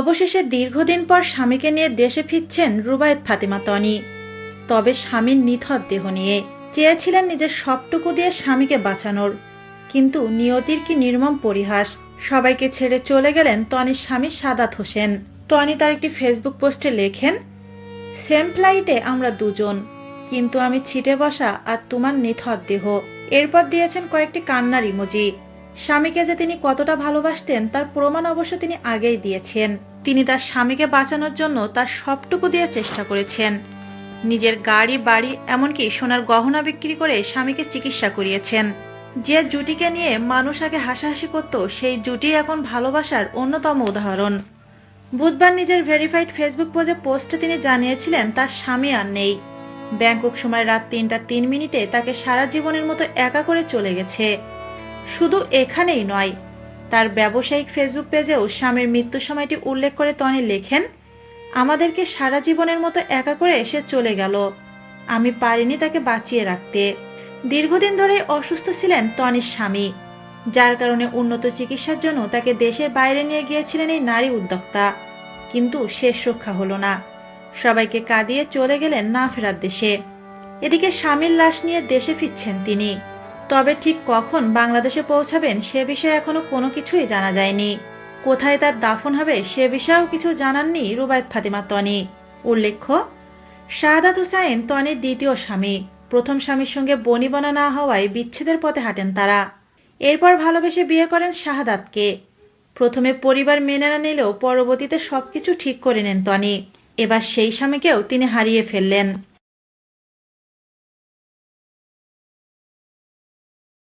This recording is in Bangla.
অবশেষে দীর্ঘদিন পর স্বামীকে নিয়ে দেশে ফিরছেন রুবায়েত ফাতিমা তনি। তবে স্বামীর নিথর দেহ নিয়ে চেয়েছিলেন নিজের সবটুকু দিয়ে স্বামীকে বাঁচানোর। কিন্তু নিয়তির কি নির্মম পরিহাস, সবাইকে ছেড়ে চলে গেলেন তনির স্বামী সাদাত হোসেন। তনি তার একটি ফেসবুক পোস্টে লেখেন, সেম ফ্লাইটে আমরা দুজন, কিন্তু আমি ছিটে বসা আর তোমার নিথর দেহ। এরপর দিয়েছেন কয়েকটি কান্নার ইমোজি। স্বামীকে যে তিনি কতটা ভালোবাসতেন, তার প্রমাণ অবশ্য তিনি আগেই দিয়েছেন। তিনি তার স্বামীকে বাঁচানোর জন্য তার সবটুকু দিয়ে চেষ্টা করেছেন। নিজের গাড়ি, বাড়ি, এমনকি সোনার গহনা বিক্রি করে স্বামীকে চিকিৎসা করিয়েছেন। যে জুটিকে নিয়ে মানুষ আগে হাসাহাসি করত, সেই জুটি এখন ভালোবাসার অন্যতম উদাহরণ। বুধবার নিজের ভেরিফাইড ফেসবুক পেজে পোস্টে তিনি জানিয়েছিলেন, তার স্বামী আর নেই। ব্যাংকক সময় রাত তিনটা তিন মিনিটে তাকে সারা জীবনের মতো একা করে চলে গেছে। শুধু এখানেই নয়, তার ব্যবসায়িক ফেসবুক পেজেও স্বামীর মৃত্যু সময়টি উল্লেখ করে তনি লেখেন, আমাদেরকে সারা জীবনের মতো একা করে এসে চলে গেল। আমি পারিনি তাকে বাঁচিয়ে রাখতে। দীর্ঘদিন ধরে অসুস্থ ছিলেন তনির স্বামী, যার কারণে উন্নত চিকিৎসার জন্য তাকে দেশের বাইরে নিয়ে গিয়েছিলেন এই নারী উদ্যোক্তা। কিন্তু শেষ রক্ষা হলো না। সবাইকে কাঁদিয়ে চলে গেলেন না ফেরার দেশে। এদিকে স্বামীর লাশ নিয়ে দেশে ফিরছেন তিনি। তবে ঠিক কখন বাংলাদেশে পৌঁছাবেন সে বিষয়ে এখনও কোনো কিছুই জানা যায়নি। কোথায় তার দাফন হবে সে বিষয়েও কিছু জানাননি রুবায়ত ফাতিমা তনি। উল্লেখ্য, শাহাদাত হুসাইন তনির দ্বিতীয় স্বামী। প্রথম স্বামীর সঙ্গে বনিবনা না হওয়ায় বিচ্ছেদের পথে হাঁটেন তারা। এরপর ভালোবেসে বিয়ে করেন শাহাদাতকে। প্রথমে পরিবার মেনে না নিলেও পরবর্তীতে সবকিছু ঠিক করে নেন তনি। এবার সেই স্বামীকেও তিনি হারিয়ে ফেললেন।